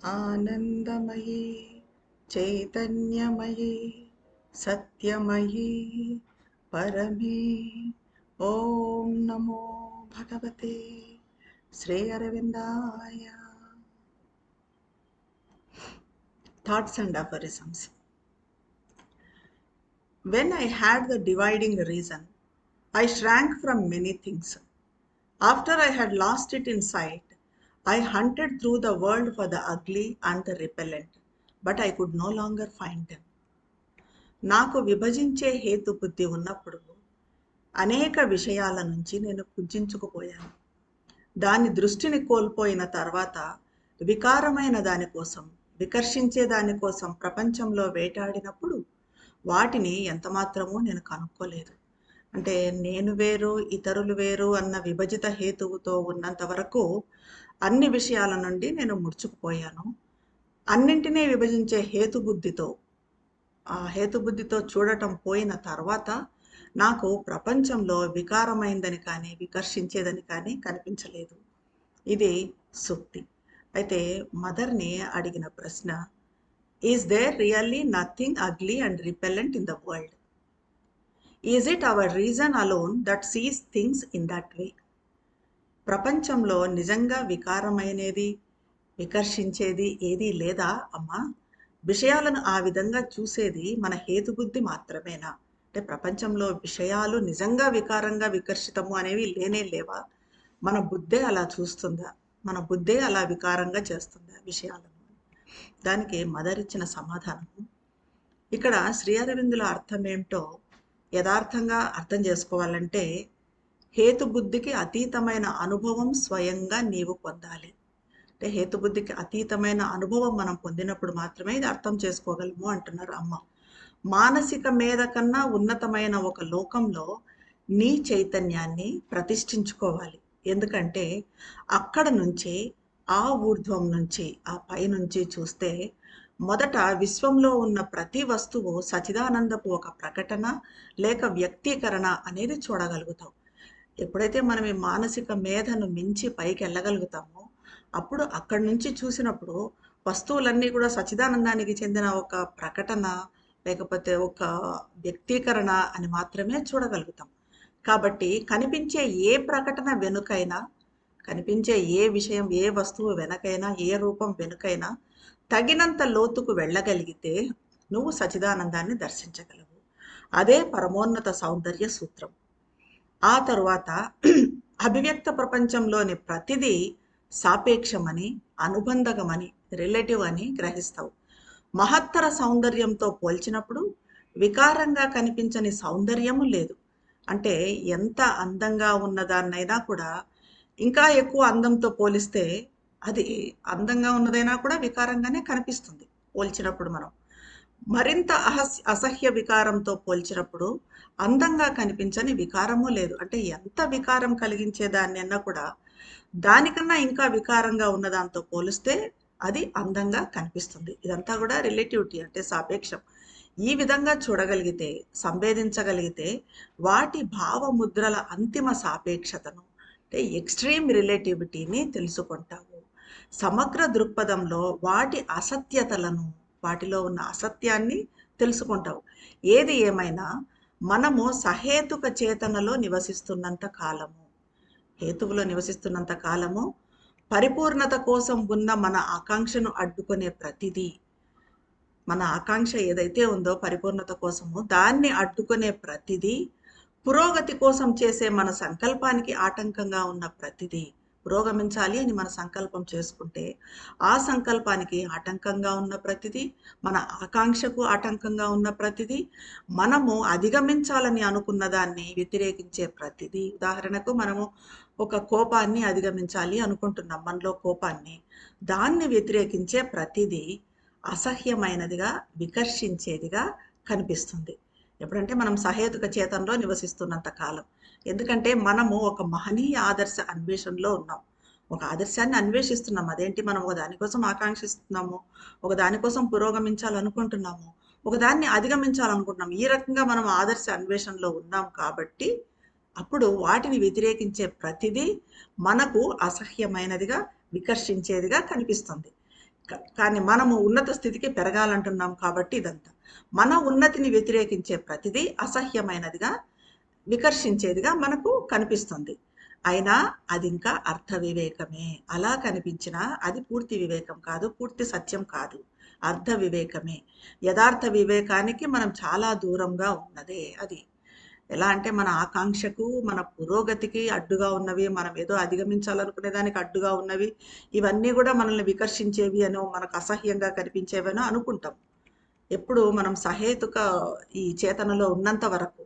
ఆనందమయీ చైతన్యమయీ సత్యమయీ పరమే. ఓం నమో భగవతే Shri అరవిందాయ thoughts and aphorisms when I had the dividing reason I shrank from many things. After I had lost it in sight, I hunted through the world for the ugly and the repellent, but I could no longer find them. నాకు విభజించే హేతు బుద్ధి ఉన్నప్పుడు అనేక విషయాల నుంచి నేను కుంచుకుపోయాను దాని దృష్టిని కోల్పోయిన తర్వాత వికారమైన దానికోసం వికర్షించే దానికోసం ప్రపంచంలో వేటాడినప్పుడు వాటిని ఎంతమాత్రమూ నేను కనుక్కోలేదు అంటే నేను వేరు ఇతరులు వేరు అన్న విభజిత హేతువుతో ఉన్నంత వరకు అన్ని విషయాల నుండి నేను ముడుచుకుపోయాను. అన్నింటినీ విభజించే హేతుబుద్ధితో ఆ హేతుబుద్ధితో చూడటం పోయిన తర్వాత నాకు ప్రపంచంలో వికారమైందని కానీ వికర్షించేదని కానీ కనిపించలేదు. ఇది సుక్తి. అయితే మదర్ని అడిగిన ప్రశ్న is there really nothing ugly and repellent in the world is it our reason alone that sees things in that way ప్రపంచంలో నిజంగా వికారమైనది వికర్షించేది ఏదీ లేదా అమ్మా? విషయాలను ఆ విధంగా చూసేది మన హేతుబుద్ధి మాత్రమేనా? అంటే ప్రపంచంలో విషయాలు నిజంగా వికారంగా వికర్షితము అనేవి లేనే లేవా? మన బుద్ధే అలా చూస్తుందా? మన బుద్ధే అలా వికారంగా చేస్తుందా విషయాలను? దానికి మదర్ ఇచ్చిన సమాధానం ఇక్కడ శ్రీ అరవిందుల అర్థం ఏమిటో యథార్థంగా అర్థం చేసుకోవాలంటే హేతుబుద్ధికి అతీతమైన అనుభవం స్వయంగా నీవు పొందాలి. అంటే హేతుబుద్ధికి అతీతమైన అనుభవం మనం పొందినప్పుడు మాత్రమే ఇది అర్థం చేసుకోగలము అంటున్నారు అమ్మ. మానసిక మేధ కన్నా ఉన్నతమైన ఒక లోకంలో నీ చైతన్యాన్ని ప్రతిష్ఠించుకోవాలి. ఎందుకంటే అక్కడ నుంచి ఆ ఊర్ధ్వం నుంచి ఆ పై నుంచి చూస్తే మొదట విశ్వంలో ఉన్న ప్రతి వస్తువు సచిదానందపు ఒక ప్రకటన లేక వ్యక్తీకరణ అనేది చూడగలుగుతాం. ఎప్పుడైతే మనం ఈ మానసిక మేధను మించి పైకి వెళ్ళగలుగుతామో అప్పుడు అక్కడి నుంచి చూసినప్పుడు వస్తువులన్నీ కూడా సచిదానందానికి చెందిన ఒక ప్రకటన లేకపోతే ఒక వ్యక్తీకరణ అని మాత్రమే చూడగలుగుతాం. కాబట్టి కనిపించే ఏ ప్రకటన వెనుకైనా కనిపించే ఏ విషయం ఏ వస్తువు వెనకైనా ఏ రూపం వెనుకైనా తగినంత లోతుకు వెళ్ళగలిగితే నువ్వు సచిదానందాన్ని దర్శించగలవు. అదే పరమోన్నత సౌందర్య సూత్రం. ఆ తరువాత అభివ్యక్త ప్రపంచంలోని ప్రతిదీ సాపేక్షమని అనుబంధకమని రిలేటివ్ అని గ్రహిస్తావు. మహత్తర సౌందర్యంతో పోల్చినప్పుడు వికారంగా కనిపించని సౌందర్యము లేదు. అంటే ఎంత అందంగా ఉన్నదాన్నైనా కూడా ఇంకా ఎక్కువ అందంతో పోలిస్తే అది అందంగా ఉన్నదైనా కూడా వికారంగానే కనిపిస్తుంది పోల్చినప్పుడు మనం. మరింత అహస్ అసహ్య వికారంతో పోల్చినప్పుడు అందంగా కనిపించని వికారము లేదు. అంటే ఎంత వికారం కలిగించే దాన్ని అన్నా కూడా దానికన్నా ఇంకా వికారంగా ఉన్న దాంతో పోలిస్తే అది అందంగా కనిపిస్తుంది. ఇదంతా కూడా రిలేటివిటీ అంటే సాపేక్షం. ఈ విధంగా చూడగలిగితే సంవేదించగలిగితే వాటి భావముద్రల అంతిమ సాపేక్షతను అంటే ఎక్స్ట్రీమ్ రిలేటివిటీని తెలుసుకుంటాము. సమగ్ర దృక్పథంలో వాటి అసత్యతలను వాటిలో ఉన్న అసత్యాన్ని తెలుసుకుంటావు. ఏది ఏమైనా మనము సహేతుక చేతనలో నివసిస్తున్నంత కాలము. హేతువులో నివసిస్తున్నంత కాలము పరిపూర్ణత కోసం ఉన్న మన ఆకాంక్షను అడ్డుకునే ప్రతిదీ మన ఆకాంక్ష ఏదైతే ఉందో పరిపూర్ణత కోసము దాన్ని అడ్డుకునే ప్రతిదీ పురోగతి కోసం చేసే మన సంకల్పానికి ఆటంకంగా ఉన్న ప్రతిదీ పురోగమించాలి అని మన సంకల్పం చేసుకుంటే ఆ సంకల్పానికి ఆటంకంగా ఉన్న ప్రతిదీ మన ఆకాంక్షకు ఆటంకంగా ఉన్న ప్రతిదీ మనము అధిగమించాలని అనుకున్న దాన్ని వ్యతిరేకించే ప్రతిదీ. ఉదాహరణకు మనము ఒక కోపాన్ని అధిగమించాలి అనుకుంటున్నాం మనలో కోపాన్ని. దాన్ని వ్యతిరేకించే ప్రతిదీ అసహ్యమైనదిగా వికర్షించేదిగా కనిపిస్తుంది. ఎప్పుడంటే మనం సహేతుక చేతనలో నివసిస్తున్నంత కాలం. ఎందుకంటే మనము ఒక మహనీయ ఆదర్శ అన్వేషణలో ఉన్నాం. ఒక ఆదర్శాన్ని అన్వేషిస్తున్నాం. అదేంటి? మనం ఒక దానికోసం ఆకాంక్షిస్తున్నాము. ఒక దానికోసం పురోగమించాలనుకుంటున్నాము. ఒక దాన్ని అధిగమించాలనుకుంటున్నాం ఈ రకంగా మనం ఆదర్శ అన్వేషణలో ఉన్నాం కాబట్టి అప్పుడు వాటిని వ్యతిరేకించే ప్రతిదీ మనకు అసహ్యమైనదిగా వికర్షించేదిగా కనిపిస్తుంది. కానీ మనము ఉన్నత స్థితికి పెరగాలంటున్నాం కాబట్టి ఇదంతా. మన ఉన్నతిని వ్యతిరేకించే ప్రతిదీ అసహ్యమైనదిగా వికర్షించేదిగా మనకు కనిపిస్తుంది. అయినా అది ఇంకా అర్థ వివేకమే. అలా కనిపించినా అది పూర్తి వివేకం కాదు పూర్తి సత్యం కాదు. అర్థ వివేకమే. యథార్థ వివేకానికి మనం చాలా దూరంగా ఉన్నదే అది. ఎలా అంటే మన ఆకాంక్షకు మన పురోగతికి అడ్డుగా ఉన్నవి మనం ఏదో అధిగమించాలనుకునే దానికి అడ్డుగా ఉన్నవి ఇవన్నీ కూడా మనల్ని వికర్షించేవి అనో మనకు అసహ్యంగా కనిపించేవనో అనుకుంటాం. ఎప్పుడు మనం సహేతుక ఈ చేతనలో ఉన్నంత వరకు.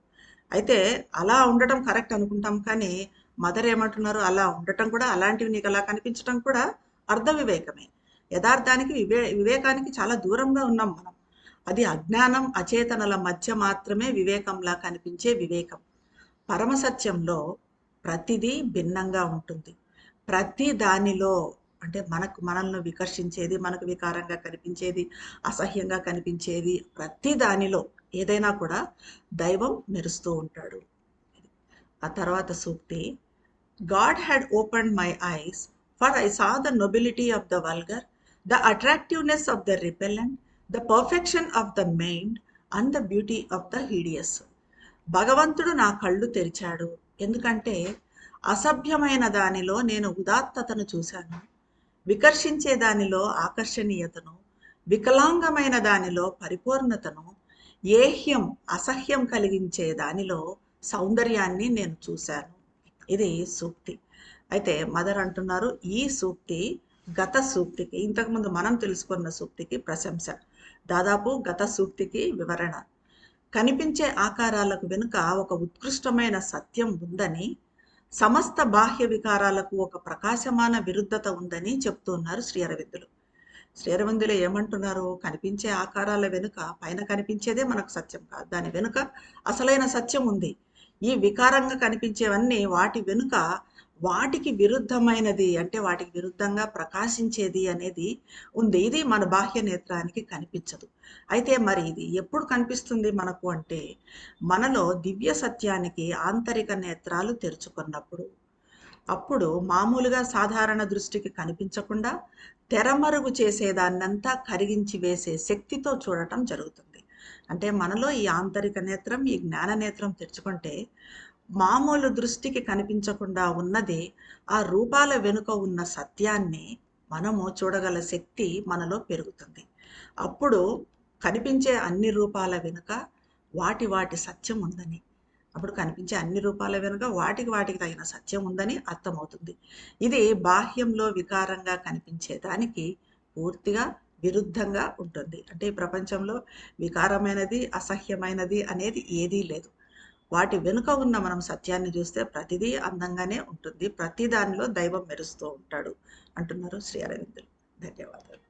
అయితే అలా ఉండటం కరెక్ట్ అనుకుంటాం కానీ మదర్ ఏమంటున్నారు అలా ఉండటం కూడా అలాంటివి నీకు అలా కనిపించడం కూడా అర్ధ వివేకమే. యథార్థానికి వివే వివేకానికి చాలా దూరంగా ఉన్నాం మనం. అది అజ్ఞానం అచేతనల మధ్య మాత్రమే వివేకంలా కనిపించే వివేకం. పరమసత్యంలో ప్రతిదీ భిన్నంగా ఉంటుంది. ప్రతి దానిలో అంటే మనకు మనల్ని వికర్షించేది మనకు వికారంగా కనిపించేది అసహ్యంగా కనిపించేది ప్రతి దానిలో ఏదైనా కూడా దైవం మెరుస్తూ ఉంటాడు. ఆ తర్వాత సూక్తి God had open my eyes for I saw the nobility of the vulgar the attractiveness of the repellent the perfection of the mind and the beauty of the hideous భగవంతుడు నా కళ్ళు తెరిచాడు. ఎందుకంటే అసభ్యమైన దానిలో నేను ఉదాత్తతను చూశాను. వికర్షించే దానిలో ఆకర్షణీయతను వికలాంగమైన దానిలో పరిపూర్ణతను ఏహ్యం అసహ్యం కలిగించే దానిలో సౌందర్యాన్ని నేను చూశాను. ఇది సూక్తి. అయితే మదర్ అంటున్నారు ఈ సూక్తి గత సూక్తికి ఇంతకుముందు మనం తెలుసుకున్న సూక్తికి ప్రశంస. దాదాపు గత సూక్తికి వివరణ. కనిపించే ఆకారాలకు వెనుక ఒక ఉత్కృష్టమైన సత్యం ఉందని సమస్త బాహ్య వికారాలకు ఒక ప్రకాశమాన విరుద్ధత ఉందని చెప్తున్నారు శ్రీ అరవిందులు శ్రీ అరవిందులు ఏమంటున్నారు కనిపించే ఆకారాల వెనుక పైన కనిపించేదే మనకు సత్యం కాదు. దాని వెనుక అసలైన సత్యం ఉంది. ఈ వికారంగా కనిపించేవన్నీ వాటి వెనుక వాటికి విరుద్ధమైనది అంటే వాటికి విరుద్ధంగా ప్రకాశించేది అనేది ఉంది. ఇది మన బాహ్య నేత్రానికి కనిపించదు. అయితే మరి ఇది ఎప్పుడు కనిపిస్తుంది మనకు అంటే మనలో దివ్య సత్యానికి ఆంతరిక నేత్రాలు తెరుచుకున్నప్పుడు. అప్పుడు మామూలుగా సాధారణ దృష్టికి కనిపించకుండా తెరమరుగు చేసేదాన్నంతా కరిగించి వేసే శక్తితో చూడటం జరుగుతుంది. అంటే మనలో ఈ ఆంతరిక నేత్రం ఈ జ్ఞాన నేత్రం తెరుచుకుంటే మామూలు దృష్టికి కనిపించకుండా ఉన్నది ఆ రూపాల వెనుక ఉన్న సత్యాన్ని మనము చూడగల శక్తి మనలో పెరుగుతుంది. అప్పుడు కనిపించే అన్ని రూపాల వెనుక వాటి వాటి సత్యం ఉందని. అప్పుడు కనిపించే అన్ని రూపాల వెనుక వాటికి వాటికి తగిన సత్యం ఉందని అర్థమవుతుంది. ఇది బాహ్యంలో వికారంగా కనిపించే దానికి పూర్తిగా విరుద్ధంగా ఉంటుంది. అంటే ఈ ప్రపంచంలో వికారమైనది అసహ్యమైనది అనేది ఏదీ లేదు. వాటి వెనుక ఉన్న మనం సత్యాన్ని చూస్తే ప్రతిదీ అందంగానే ఉంటుంది. ప్రతి దానిలో దైవం మెరుస్తూ ఉంటాడు. అంటున్నారు శ్రీ అరవిందులు. ధన్యవాదాలు.